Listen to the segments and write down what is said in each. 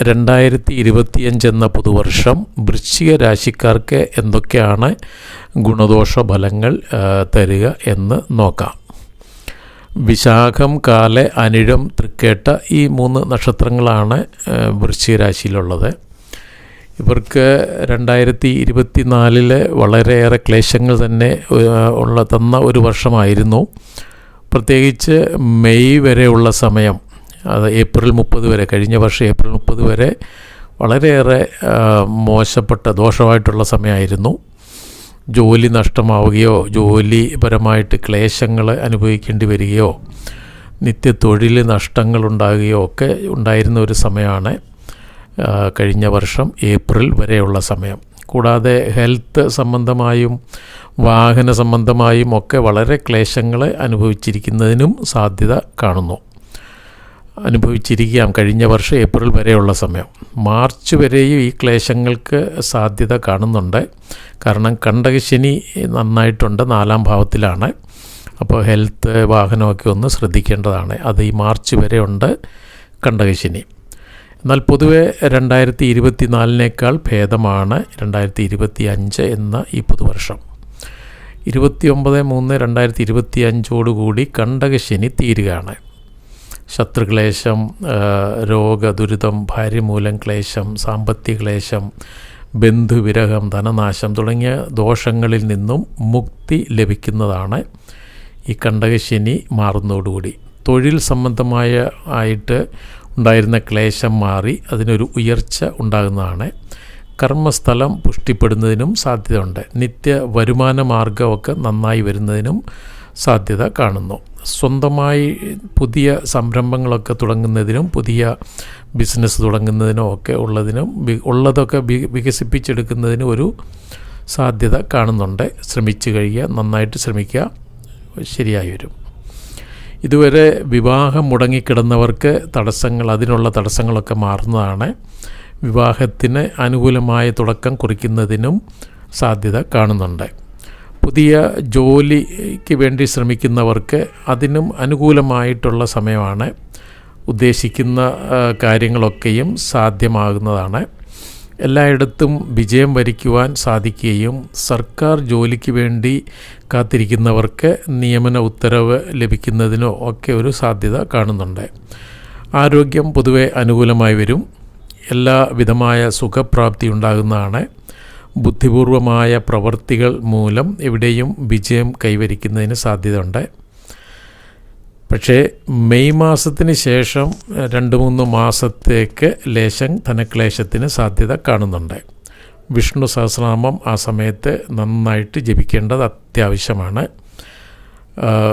രണ്ടായിരത്തി ഇരുപത്തിയഞ്ച് എന്ന പുതുവർഷം വൃശ്ചിക രാശിക്കാർക്ക് എന്തൊക്കെയാണ് ഗുണദോഷ ഫലങ്ങൾ തരിക എന്ന് നോക്കാം. വിശാഖം കാല അനിഴം തൃക്കേട്ട ഈ മൂന്ന് നക്ഷത്രങ്ങളാണ് വൃശ്ചിക രാശിയിലുള്ളത്. ഇവർക്ക് രണ്ടായിരത്തി ഇരുപത്തി നാലിൽ വളരെയേറെ ക്ലേശങ്ങൾ തന്നെ ഉള്ള തന്ന ഒരു വർഷമായിരുന്നു. പ്രത്യേകിച്ച് മെയ് വരെയുള്ള സമയം അത് ഏപ്രിൽ മുപ്പത് വരെ കഴിഞ്ഞ വർഷം ഏപ്രിൽ മുപ്പത് വരെ വളരെയേറെ മോശപ്പെട്ട ദോഷമായിട്ടുള്ള സമയമായിരുന്നു. ജോലി നഷ്ടമാവുകയോ ജോലിപരമായിട്ട് ക്ലേശങ്ങൾ അനുഭവിക്കേണ്ടി വരികയോ നിത്യത്തൊഴിൽ നഷ്ടങ്ങൾ ഉണ്ടാകുകയോ ഒക്കെ ഉണ്ടായിരുന്ന ഒരു സമയമാണ് കഴിഞ്ഞ വർഷം ഏപ്രിൽ വരെയുള്ള സമയം. കൂടാതെ ഹെൽത്ത് സംബന്ധമായും വാഹന സംബന്ധമായും ഒക്കെ വളരെ ക്ലേശങ്ങൾ അനുഭവിച്ചിരിക്കുന്നതിനും സാധ്യത കാണുന്നു. അനുഭവിച്ചിരിക്കാം കഴിഞ്ഞ വർഷം ഏപ്രിൽ വരെയുള്ള സമയം. മാർച്ച് വരെയും ഈ ക്ലേശങ്ങൾക്ക് സാധ്യത കാണുന്നുണ്ട്. കാരണം കണ്ടകശനി നന്നായിട്ടുണ്ട് നാലാം ഭാവത്തിലാണ്. അപ്പോൾ ഹെൽത്ത് വാഹനമൊക്കെ ഒന്ന് ശ്രദ്ധിക്കേണ്ടതാണ്. അത് ഈ മാർച്ച് വരെ ഉണ്ട് കണ്ടകശനി. എന്നാൽ പൊതുവെ രണ്ടായിരത്തി ഇരുപത്തി നാലിനേക്കാൾ ഭേദമാണ് രണ്ടായിരത്തി ഇരുപത്തി അഞ്ച് എന്ന ഈ പുതുവർഷം. ഇരുപത്തി ഒമ്പത് മൂന്ന് രണ്ടായിരത്തി ഇരുപത്തി അഞ്ചോടുകൂടി കണ്ടകശനി തീരുകയാണ്. ശത്രുക്ലേശം രോഗദുരിതം ഭാര്യമൂലം ക്ലേശം സാമ്പത്തിക ക്ലേശം ബന്ധുവിരഹം ധനനാശം തുടങ്ങിയ ദോഷങ്ങളിൽ നിന്നും മുക്തി ലഭിക്കുന്നതാണ് ഈ കണ്ടകശനി മാറുന്നതോടുകൂടി. തൊഴിൽ സംബന്ധമായ ആയിട്ട് ഉണ്ടായിരുന്ന ക്ലേശം മാറി അതിനൊരു ഉയർച്ച ഉണ്ടാകുന്നതാണ്. കർമ്മസ്ഥലം പുഷ്ടിപ്പെടുന്നതിനും സാധ്യതയുണ്ട്. നിത്യ വരുമാന മാർഗമൊക്കെ നന്നായി വരുന്നതിനും സാധ്യത കാണുന്നു. സ്വന്തമായി പുതിയ സംരംഭങ്ങളൊക്കെ തുടങ്ങുന്നതിനും പുതിയ ബിസിനസ് തുടങ്ങുന്നതിനും ഒക്കെ ഉള്ളതിനും ഉള്ളതൊക്കെ വികസിപ്പിച്ചെടുക്കുന്നതിനും ഒരു സാധ്യത കാണുന്നുണ്ട്. ശ്രമിച്ചു കഴിയുക നന്നായിട്ട് ശ്രമിക്കുക ശരിയായി വരും. ഇതുവരെ വിവാഹം മുടങ്ങിക്കിടന്നവർക്ക് തടസ്സങ്ങൾ അതിനുള്ള തടസ്സങ്ങളൊക്കെ മാറുന്നതാണ്. വിവാഹത്തിന് അനുകൂലമായ തുടക്കം കുറിക്കുന്നതിനും സാധ്യത കാണുന്നുണ്ട്. പുതിയ ജോലിക്ക് വേണ്ടി ശ്രമിക്കുന്നവർക്ക് അതിനും അനുകൂലമായിട്ടുള്ള സമയമാണ്. ഉദ്ദേശിക്കുന്ന കാര്യങ്ങളൊക്കെയും സാധ്യമാകുന്നതാണ്. എല്ലായിടത്തും വിജയം വരിക്കുവാൻ സാധിക്കുകയും സർക്കാർ ജോലിക്ക് വേണ്ടി കാത്തിരിക്കുന്നവർക്ക് നിയമന ഉത്തരവ് ലഭിക്കുന്നതിനോ ഒക്കെ ഒരു സാധ്യത കാണുന്നുണ്ട്. ആരോഗ്യം പൊതുവെ അനുകൂലമായി വരും. എല്ലാവിധമായ സുഖപ്രാപ്തി ഉണ്ടാകുന്നതാണ്. ബുദ്ധിപൂർവമായ പ്രവർത്തികൾ മൂലം എവിടെയും വിജയം കൈവരിക്കുന്നതിന് സാധ്യതയുണ്ട്. പക്ഷേ മെയ് മാസത്തിന് ശേഷം രണ്ട് മൂന്ന് മാസത്തേക്ക് ലേശം ധനക്ലേശത്തിന് സാധ്യത കാണുന്നുണ്ട്. വിഷ്ണു സഹസ്രനാമം ആ സമയത്ത് നന്നായിട്ട് ജപിക്കേണ്ടത് അത്യാവശ്യമാണ്.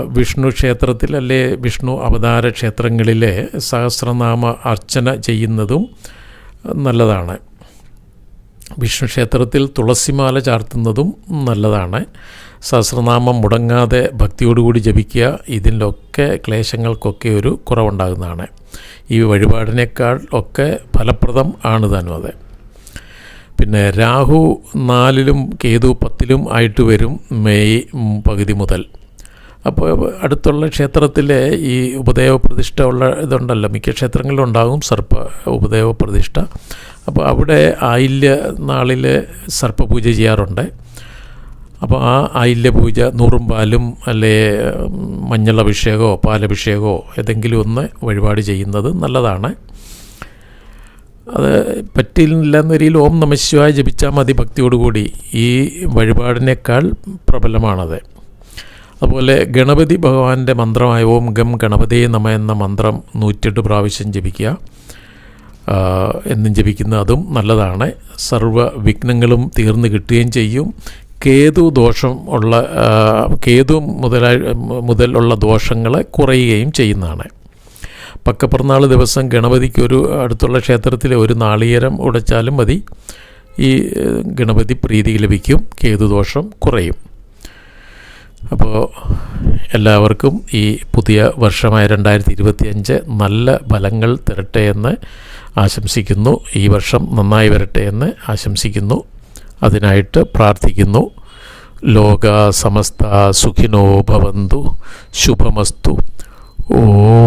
വിഷ്ണു ക്ഷേത്രത്തിൽ അല്ലെ വിഷ്ണു അവതാര ക്ഷേത്രങ്ങളിലെ സഹസ്രനാമ അർച്ചന ചെയ്യുന്നതും നല്ലതാണ്. വിഷ്ണു ക്ഷേത്രത്തിൽ തുളസിമാല ചാർത്തുന്നതും നല്ലതാണ്. സഹസ്രനാമം മുടങ്ങാതെ ഭക്തിയോടുകൂടി ജപിക്കുക ഇതിലൊക്കെ ക്ലേശങ്ങൾക്കൊക്കെ ഒരു കുറവുണ്ടാകുന്നതാണ്. ഈ വഴിപാടിനേക്കാൾ ഒക്കെ ഫലപ്രദം ആണ് താനും അത്. പിന്നെ രാഹു നാലിലും കേതു പത്തിലും ആയിട്ട് വരും മെയ് പകുതി മുതൽ. അപ്പോൾ അടുത്തുള്ള ക്ഷേത്രത്തിലെ ഈ ഉപദേവ പ്രതിഷ്ഠ ഉള്ള ഇതുണ്ടല്ലോ. മിക്ക ക്ഷേത്രങ്ങളിലും ഉണ്ടാകും സർപ്പ ഉപദേവ പ്രതിഷ്ഠ. അപ്പോൾ അവിടെ ആയില്യ നാളിൽ സർപ്പപൂജ ചെയ്യാറുണ്ട്. അപ്പോൾ ആ ആയില്യ പൂജ നൂറും പാലും അല്ലെ മഞ്ഞളഭിഷേകമോ പാലഭിഷേകമോ ഏതെങ്കിലും ഒന്ന് വഴിപാട് ചെയ്യുന്നത് നല്ലതാണ്. അത് പറ്റിയില്ല എന്ന രീതിയിൽ ഓം നമശിവായ ജപിച്ചാൽ മതി ഭക്തിയോടുകൂടി. ഈ വഴിപാടിനേക്കാൾ പ്രബലമാണത്. അതുപോലെ ഗണപതി ഭഗവാന്റെ മന്ത്രമായ ഓം ഗം ഗണപതിയെ നമ എന്ന മന്ത്രം നൂറ്റെട്ട് പ്രാവശ്യം ജപിക്കുക. എന്നും ജപിക്കുന്ന അതും നല്ലതാണ്. സർവ വിഘ്നങ്ങളും തീർന്നു കിട്ടുകയും ചെയ്യും. കേതു ദോഷം ഉള്ള കേതു മുതലായി മുതലുള്ള ദോഷങ്ങളെ കുറയുകയും ചെയ്യുന്നതാണ്. പക്കപ്പിറന്നാൾ ദിവസം ഗണപതിക്ക് ഒരു അടുത്തുള്ള ക്ഷേത്രത്തിലെ ഒരു നാളികേരം ഉടച്ചാലും മതി. ഈ ഗണപതി പ്രീതി ലഭിക്കും. കേതുദോഷം കുറയും. അപ്പോൾ എല്ലാവർക്കും ഈ പുതിയ വർഷമായ രണ്ടായിരത്തി ഇരുപത്തിയഞ്ച് നല്ല ഫലങ്ങൾ തരട്ടെ എന്ന് ആശംസിക്കുന്നു. ഈ വർഷം നന്നായി വരട്ടെ എന്ന് ആശംസിക്കുന്നു. അതിനായിട്ട് പ്രാർത്ഥിക്കുന്നു. ലോക സമസ്ത സുഖിനോ ഭവന്തു. ശുഭമസ്തു. ഓം.